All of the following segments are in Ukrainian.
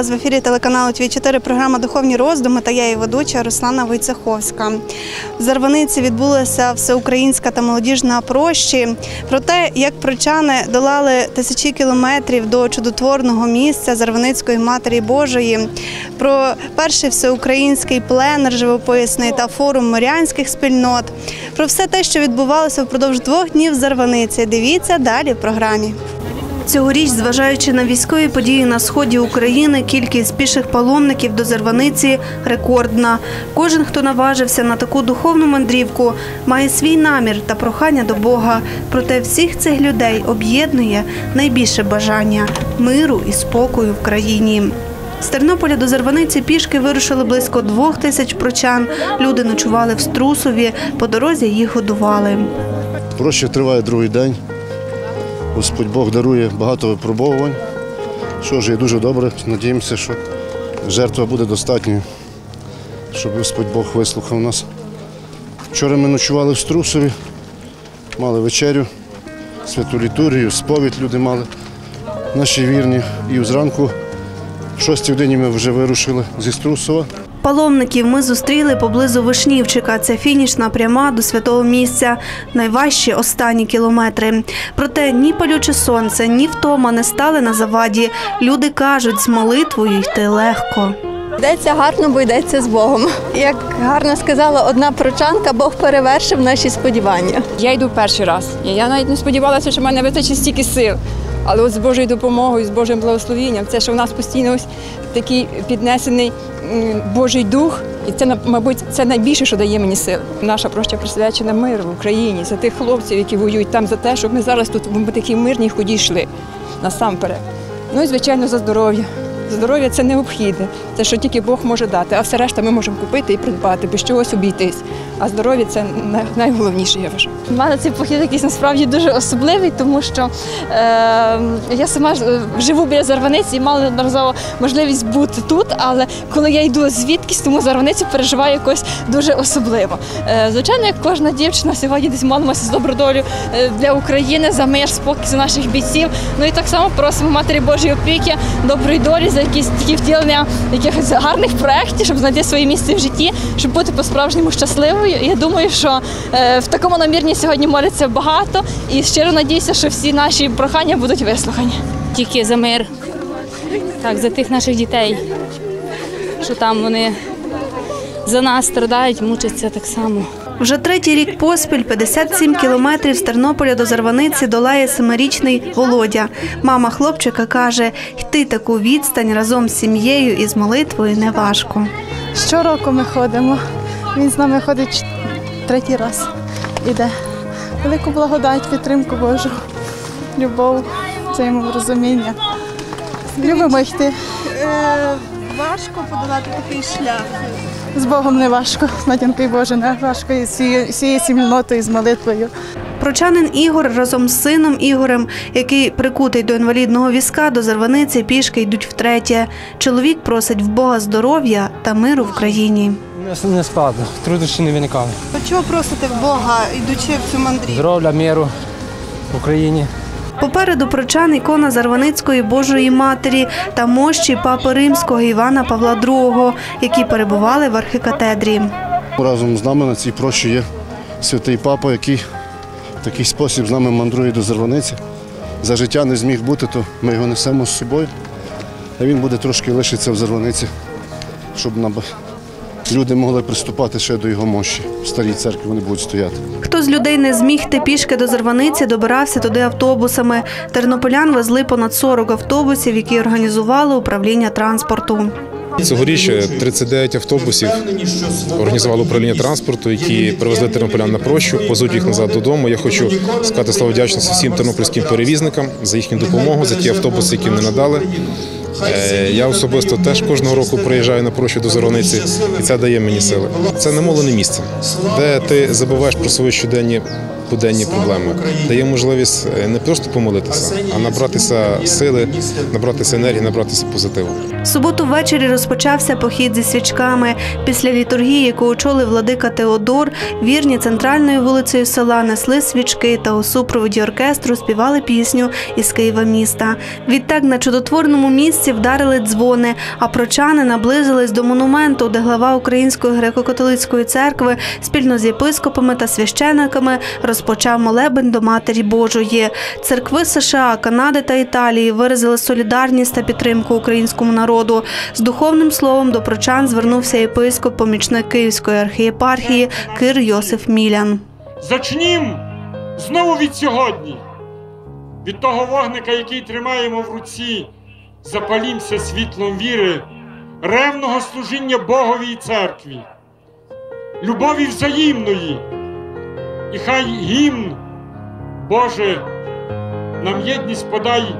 Вас в ефірі телеканалу Твій 4 програма Духовні роздуми та я її ведуча Руслана Войцеховська. В Зарваниці відбулася всеукраїнська та молодіжна прощі про те, як прочани долали тисячі кілометрів до чудотворного місця Зарваницької Матері Божої, про перший всеукраїнський пленер живописний та форум морянських спільнот, про все те, що відбувалося впродовж двох днів в Зарваниці. Дивіться далі в програмі. Цьогоріч, зважаючи на військові події на сході України, кількість піших паломників до Зарваниці рекордна. Кожен, хто наважився на таку духовну мандрівку, має свій намір та прохання до Бога. Проте всіх цих людей об'єднує найбільше бажання миру і спокою в країні. З Тернополя до Зарваниці пішки вирушили близько двох тисяч прочан. Люди ночували в Струсові, по дорозі їх годували. Проща триває другий день. Господь Бог дарує багато випробовувань. Що ж, є дуже добре. Надіємося, що жертва буде достатньою, щоб Господь Бог вислухав нас. Вчора ми ночували в Струсові, мали вечерю, святу літургію, сповідь люди мали, наші вірні. І зранку, в 6 годині ми вже вирушили зі Струсова. Паломників ми зустріли поблизу Вишнівчика. Це фінішна пряма до святого місця. Найважчі останні кілометри. Проте ні палюче сонце, ні втома не стали на заваді. Люди кажуть, з молитвою йти легко. Йдеться гарно, бо йдеться з Богом. Як гарно сказала одна прочанка, Бог перевершив наші сподівання. Я йду перший раз. Я навіть не сподівалася, що в мене вистачить стільки сил. Але от з Божою допомогою, з Божим благословенням, це що в нас постійно ось такий піднесений Божий дух, і це, мабуть, це найбільше, що дає мені сил. Наша проща присвячена миру в Україні, за тих хлопців, які воюють там, за те, щоб ми зараз тут в такій ході йшли насамперед. Ну і звичайно за здоров'я. Здоров'я це необхідне, це що тільки Бог може дати, а все решта ми можемо купити і придбати, без чогось обійтись. А здоров'я це найголовніше, я вважаю. У мене цей похід якийсь насправді дуже особливий, тому що е, я сама е, живу біля Зарваниці і мала неодноразово можливість бути тут, але коли я йду звідкись, тому Зарваницю переживаю якось дуже особливо. Е, звичайно, як кожна дівчина, сьогодні десь молимося з добродолю е, для України, за мир, спокій за наших бійців. Ну і так само просимо Матері Божої опіки, доброї долі за якісь такі втілення якихось гарних проєктів, щоб знайти своє місце в житті, щоб бути по-справжньому щасливою. Я думаю, що е, в такому намірні сьогодні моляться багато, і щиро надіюся, що всі наші прохання будуть вислухані. тільки за мир, так, за тих наших дітей, що там вони за нас страдають, мучаться так само. Вже третій рік поспіль 57 кілометрів з Тернополя до Зарваниці долає семирічний Володя. Мама хлопчика каже, йти таку відстань разом з сім'єю і з молитвою неважко. Щороку ми ходимо. Він з нами ходить третій раз. Іде. Велику благодать, підтримку Божу, любов, взаєморозуміння. Любимо йти. Важко подолати такий шлях. З Богом не важко, з матінкою Божою не важко, і з всією всією з молитвою. Прочанин Ігор разом з сином Ігорем, який прикутий до інвалідного візка, до Зарваниці пішки йдуть втретє. Чоловік просить в Бога здоров'я та миру в країні. Не, не складно, труднощі не виникали. Чого просите в Бога, йдучи в цю мандрівку? Здоров'я, миру в Україні. Попереду прочан ікона Зарваницької Божої Матері та мощі папи римського Івана Павла II, які перебували в архікатедрі. Разом з нами на цій прощі є святий папа, який в такий спосіб з нами мандрує до Зарваниці. За життя не зміг бути, то ми його несемо з собою. А він буде трошки лишитися в Зарваниці, щоб нам люди могли приступати ще до його мощі. В старій церкві вони будуть стояти. Хто з людей не зміг йти пішки до Зарваниці, добирався туди автобусами. Тернополян везли понад 40 автобусів, які організували управління транспорту. Цьогоріч 39 автобусів організувало управління транспорту, які привезли тернополян на прощу, позуть їх назад додому. Я хочу сказати слово вдячності всім тернопільським перевізникам за їхню допомогу, за ті автобуси, які вони надали. Е, Я особисто теж кожного року приїжджаю на прощу до Зарониці, і це дає мені сили. Це немолене місце, де ти забуваєш про свої щоденні буденні проблеми. Дає можливість е, не просто помолитися, а набратися сили, набратися енергії, набратися позитиву. Суботу ввечері розпочався похід зі свічками. Після літургії, яку очолив владика Теодор, вірні центральною вулицею села несли свічки та у супроводі оркестру співали пісню із Києва міста. Відтак на чудотворному місці вдарили дзвони, а прочани наблизились до монументу, де глава Української греко-католицької церкви спільно з єпископами та священиками розпочав молебень до Матері Божої. Церкви США, Канади та Італії виразили солідарність та підтримку українському народу. З духовним словом до прочан звернувся єпископ помічник Київської архієпархії Кир Йосиф Мілян. Зачнім знову від сьогодні. Від того вогника, який тримаємо в руці, запалімся світлом віри, ревного служіння Богові і церкві, любові взаємної. І хай гімн, Боже, нам єдність подай,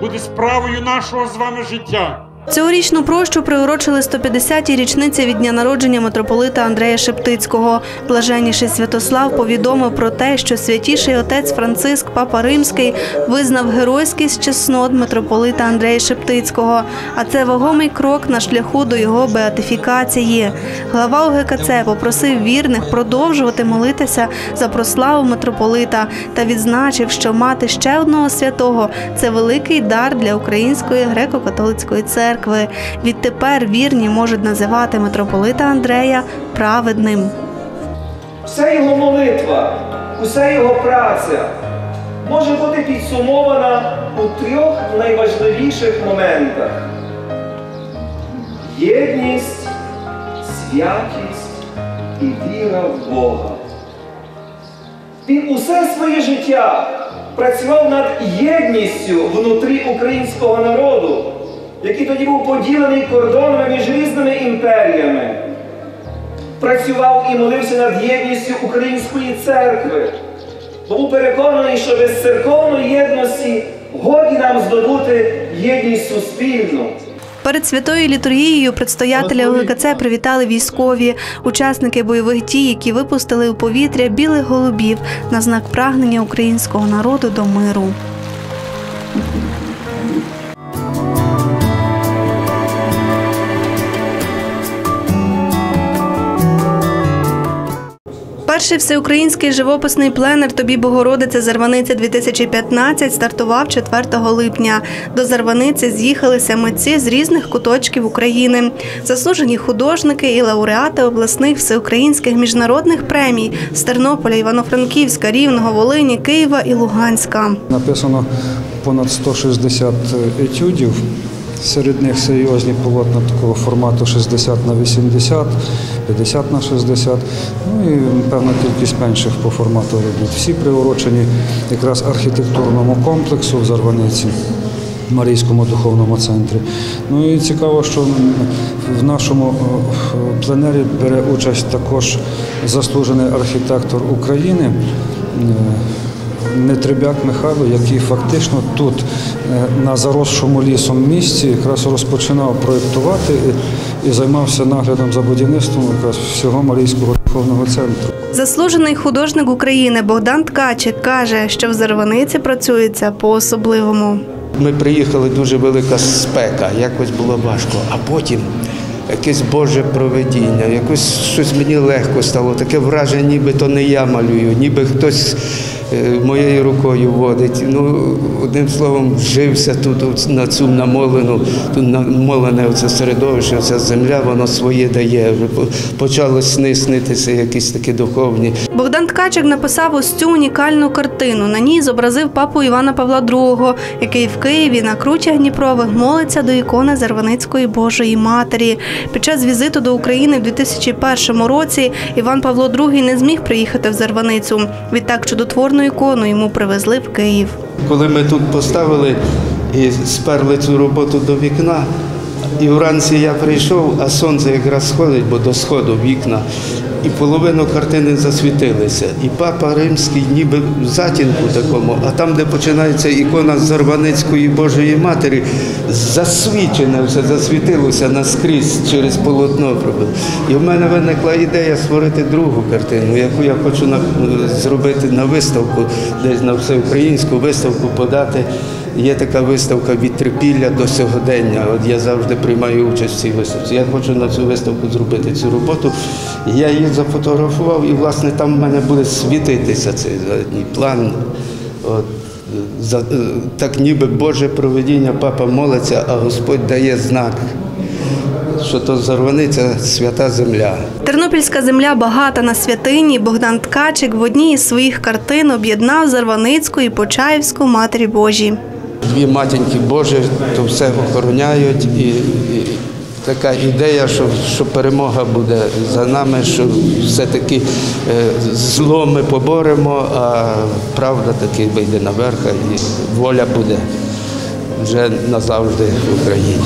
буде справою нашого з вами життя. Цьогорічну прощу приурочили 150-й річниці від дня народження митрополита Андрея Шептицького. Блаженніший Святослав повідомив про те, що святіший отець Франциск, папа Римський, визнав геройськість чеснот митрополита Андрея Шептицького. А це вагомий крок на шляху до його беатифікації. Глава УГКЦ попросив вірних продовжувати молитися за прославу митрополита та відзначив, що мати ще одного святого це великий дар для Української греко-католицької церкви. Відтепер вірні можуть називати митрополита Андрея праведним. Вся його молитва, уся його праця може бути підсумована у трьох найважливіших моментах: єдність, святість і віра в Бога. Він усе своє життя працював над єдністю внутрі українського народу, який тоді був поділений кордонами між різними імперіями працював і молився над єдністю української церкви, бо був переконаний, що без церковної єдності годі нам здобути єдність суспільну. Перед святою літургією предстоятеля ОГКЦ привітали військові, учасники бойових дій, які випустили у повітря білих голубів на знак прагнення українського народу до миру. Перший всеукраїнський живописний пленер Тобі Богородице Зарваниця 2015 стартував 4 липня. До Зарваниці з'їхалися митці з різних куточків України, заслужені художники і лауреати обласних всеукраїнських міжнародних премій з Тернополя, Івано-Франківська, Рівного, Волині, Києва і Луганська. Написано понад 160 етюдів. Серед них серйозні полотна такого формату 60 на 80, 50 на 60, ну і певна кількість менших по формату робіт. Всі приурочені якраз архітектурному комплексу в Зарваниці. Марійському духовному центрі. Ну і цікаво, що в нашому е, пленері бере участь також заслужений архітектор України. Нетребяк Михайло, який фактично тут, е, на заросшому лісом місці, якраз розпочинав проєктувати і, і займався наглядом за будівництвом якраз всього Марійського духовного центру. Заслужений художник України Богдан Ткачик каже, що в Зарваниці працюється по-особливому. Ми приїхали дуже велика спека, якось було важко, а потім якесь Боже проведіння, якось щось мені легко стало, таке враження, ніби то не я малюю, ніби хтось моєю рукою водить. Ну, одним словом, вжився тут на цю намолену, тут намолене оце середовище, оця земля, воно своє дає. Вже по- почали сни снитися якісь такі духовні. Богдан Ткачик написав ось цю унікальну картину. На ній зобразив папу Івана Павла II, який в Києві на кручах Дніпрових молиться до ікони Зарваницької Божої Матері. Під час візиту до України в 2001 році Іван Павло II не зміг приїхати в Зарваницю. Відтак чудотворну ікону йому привезли в Київ. Коли ми тут поставили і сперли цю роботу до вікна, і вранці я прийшов, а сонце якраз сходить, бо до сходу вікна. І половину картини засвітилися. І папа римський ніби в затінку такому, а там, де починається ікона Зарваницької Божої Матері, засвічене все засвітилося наскрізь через полотно. І в мене виникла ідея створити другу картину, яку я хочу на, зробити на виставку, десь на всеукраїнську виставку подати. Є така виставка від трипілля до сьогодення. От я завжди приймаю участь в цій виставці. Я хочу на цю виставку зробити цю роботу. Я її зафотографував, і власне там в мене буде світитися цей задній план. От, за, е, так ніби Боже проведіння, папа молиться, а Господь дає знак, що то зарваниця свята земля. Тернопільська земля багата на святині. Богдан Ткачик в одній із своїх картин об'єднав Зарваницьку і Почаївську Матері Божі. Дві матінки Божі, то все охороняють. І, і така ідея, що, що перемога буде за нами, що все-таки е, зло ми поборемо, а правда таки вийде наверх, і воля буде вже назавжди в Україні.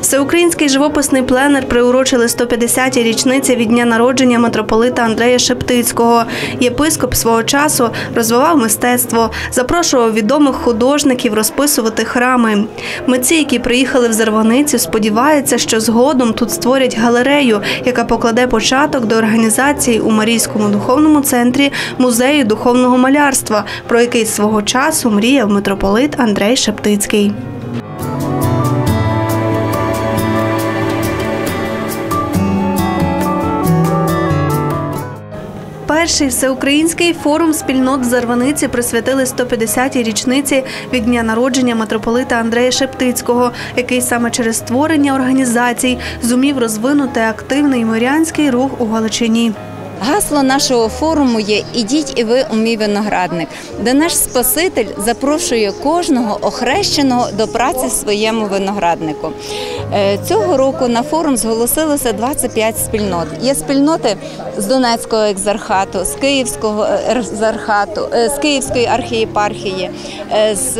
Всеукраїнський живописний пленер приурочили 150-й річниці від дня народження митрополита Андрея Шептицького. Єпископ свого часу розвивав мистецтво, запрошував відомих художників розписувати храми. Митці, які приїхали в Зарваницю, сподіваються, що згодом тут створять галерею, яка покладе початок до організації у Марійському духовному центрі музею духовного малярства, про який свого часу мріяв митрополит Андрей Шептицький. Перший всеукраїнський форум спільнот в Зарваниці присвятили 150-й річниці від дня народження митрополита Андрея Шептицького, який саме через створення організацій зумів розвинути активний мирянський рух у Галичині. Гасло нашого форуму є Ідіть і ви у мій виноградник, де наш Спаситель запрошує кожного охрещеного до праці своєму винограднику. Е, Цього року на форум зголосилося 25 спільнот. Є спільноти з Донецького екзархату, з Київського екзархату, е, з Київської архієпархії, е, з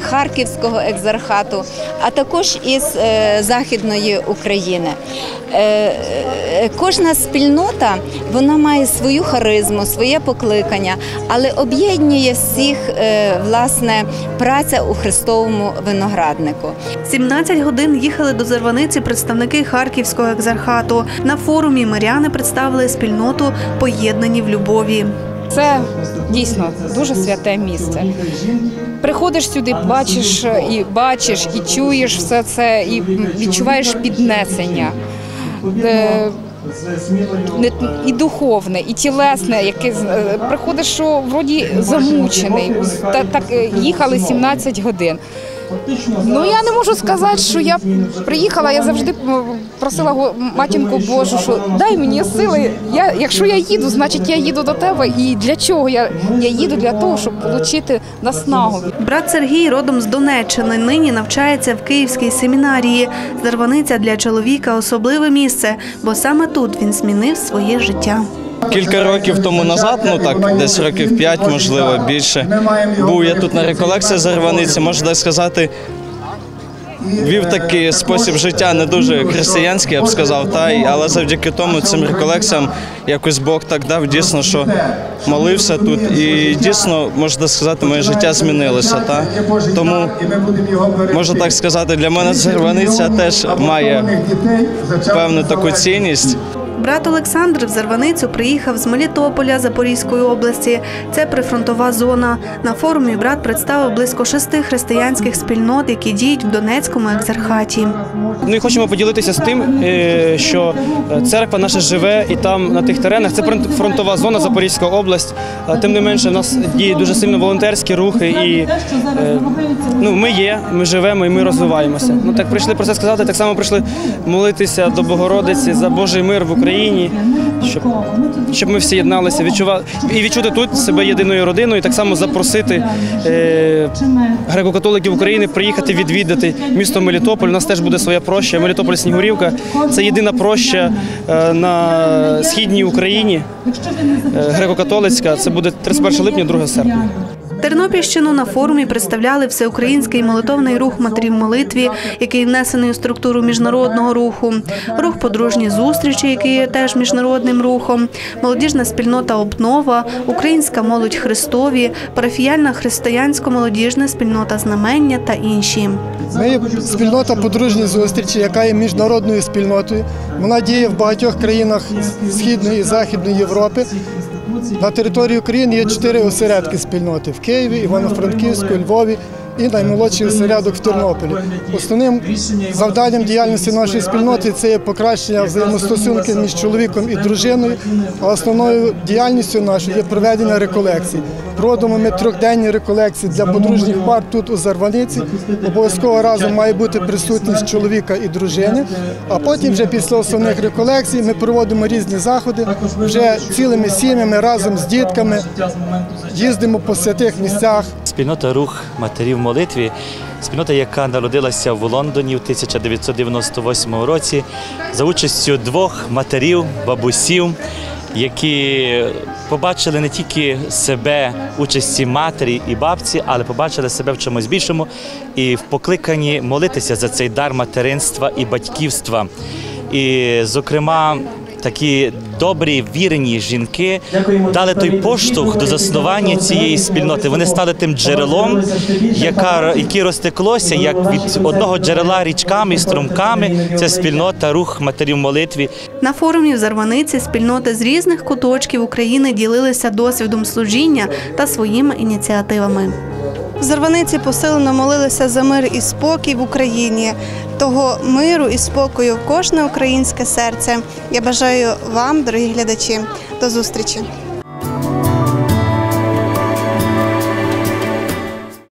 Харківського екзархату, а також із е, Західної України. Е, е, Кожна спільнота вона має свою харизму, своє покликання, але об'єднує всіх е, власне праця у Христовому винограднику. 17 годин їхали до Зарваниці представники Харківського екзархату. На форумі миряни представили спільноту Поєднані в любові. Це дійсно дуже святе місце. Приходиш сюди, бачиш і бачиш, і чуєш все це, і відчуваєш піднесення. Е, не- І духовне, і тілесне, яке з- е, приходиш, що вроді замучений. Та- Так е, їхали 17 годин. Ну я не можу сказати, що я приїхала. Я завжди просила матінку Божу, що дай мені сили. Я, якщо я їду, значить я їду до тебе. І для чого я, я їду для того, щоб отримати наснагу. Брат Сергій родом з Донеччини. Нині навчається в Київській семінарії. Зарваниця для чоловіка особливе місце, бо саме тут він змінив своє життя. Кілька років тому назад, ну так, десь років п'ять, можливо, більше. Був я тут на реколекції Зарваниці, можна так сказати. Вів такий спосіб життя не дуже християнський, я б сказав, та але завдяки тому цим реколекціям якось Бог так дав дійсно, що молився тут, і дійсно можна сказати, моє життя змінилося. Та тому можна так сказати, для мене Зарваниця теж має певну таку цінність. Брат Олександр в Зарваницю приїхав з Мелітополя Запорізької області. Це прифронтова зона. На форумі брат представив близько шести християнських спільнот, які діють в Донецькому екзархаті. Ну і хочемо поділитися з тим, е, що е, церква наша живе і там на тих теренах це фронт- фронтова зона Запорізька область. Тим не менше, в нас діють дуже сильно волонтерські рухи, і е, ну, ми є, ми живемо і ми розвиваємося. Ну так прийшли про це сказати. Так само прийшли молитися до Богородиці за Божий мир в Україні, щоб, щоб ми всі єдналися, відчувати і відчути тут себе єдиною родиною, і так само запросити е, греко-католиків України приїхати відвідати місто Мелітополь. У нас теж буде своя проща. Мелітополь Снігурівка. Це єдина проща е, на східній Україні. е, Греко-католицька. Це буде 31 липня, 2 серпня. Тернопільщину на форумі представляли всеукраїнський молитовний рух матерів молитві, який внесений у структуру міжнародного руху, рух подружні зустрічі, який є теж міжнародним рухом, молодіжна спільнота Обнова, українська молодь Христові, парафіяльна християнсько-молодіжна спільнота знамення та інші. Ми спільнота подружні зустрічі, яка є міжнародною спільнотою. Вона діє в багатьох країнах Східної і Західної Європи. На території України є чотири осередки спільноти. В Києві, Івано-Франківську, Львові і наймолодший осередок в Тернополі. Основним завданням діяльності нашої спільноти це є покращення взаємостосунків між чоловіком і дружиною. А основною діяльністю нашою є проведення реколекцій. Проводимо ми трьохденні реколекції для подружніх пар тут у Зарваниці. Обов'язково разом має бути присутність чоловіка і дружини. А потім, вже після основних реколекцій, ми проводимо різні заходи вже цілими сім'ями разом з дітками. Їздимо по святих місцях. Спільнота рух матерів молитві, спільнота, яка народилася в Лондоні в 1998 році за участю двох матерів, бабусів, які побачили не тільки себе участі матері і бабці, але побачили себе в чомусь більшому і в покликанні молитися за цей дар материнства і батьківства. І, зокрема, такі добрі вірені жінки дали той поштовх до заснування цієї спільноти. Вони стали тим джерелом, яка яке розтеклося як від одного джерела річками і струмками. Це спільнота, рух матерів молитві. На форумі в Зарваниці спільноти з різних куточків України ділилися досвідом служіння та своїми ініціативами. В Зарваниці посилено молилися за мир і спокій в Україні. Того миру і спокою в кожне українське серце. Я бажаю вам, дорогі глядачі, до зустрічі.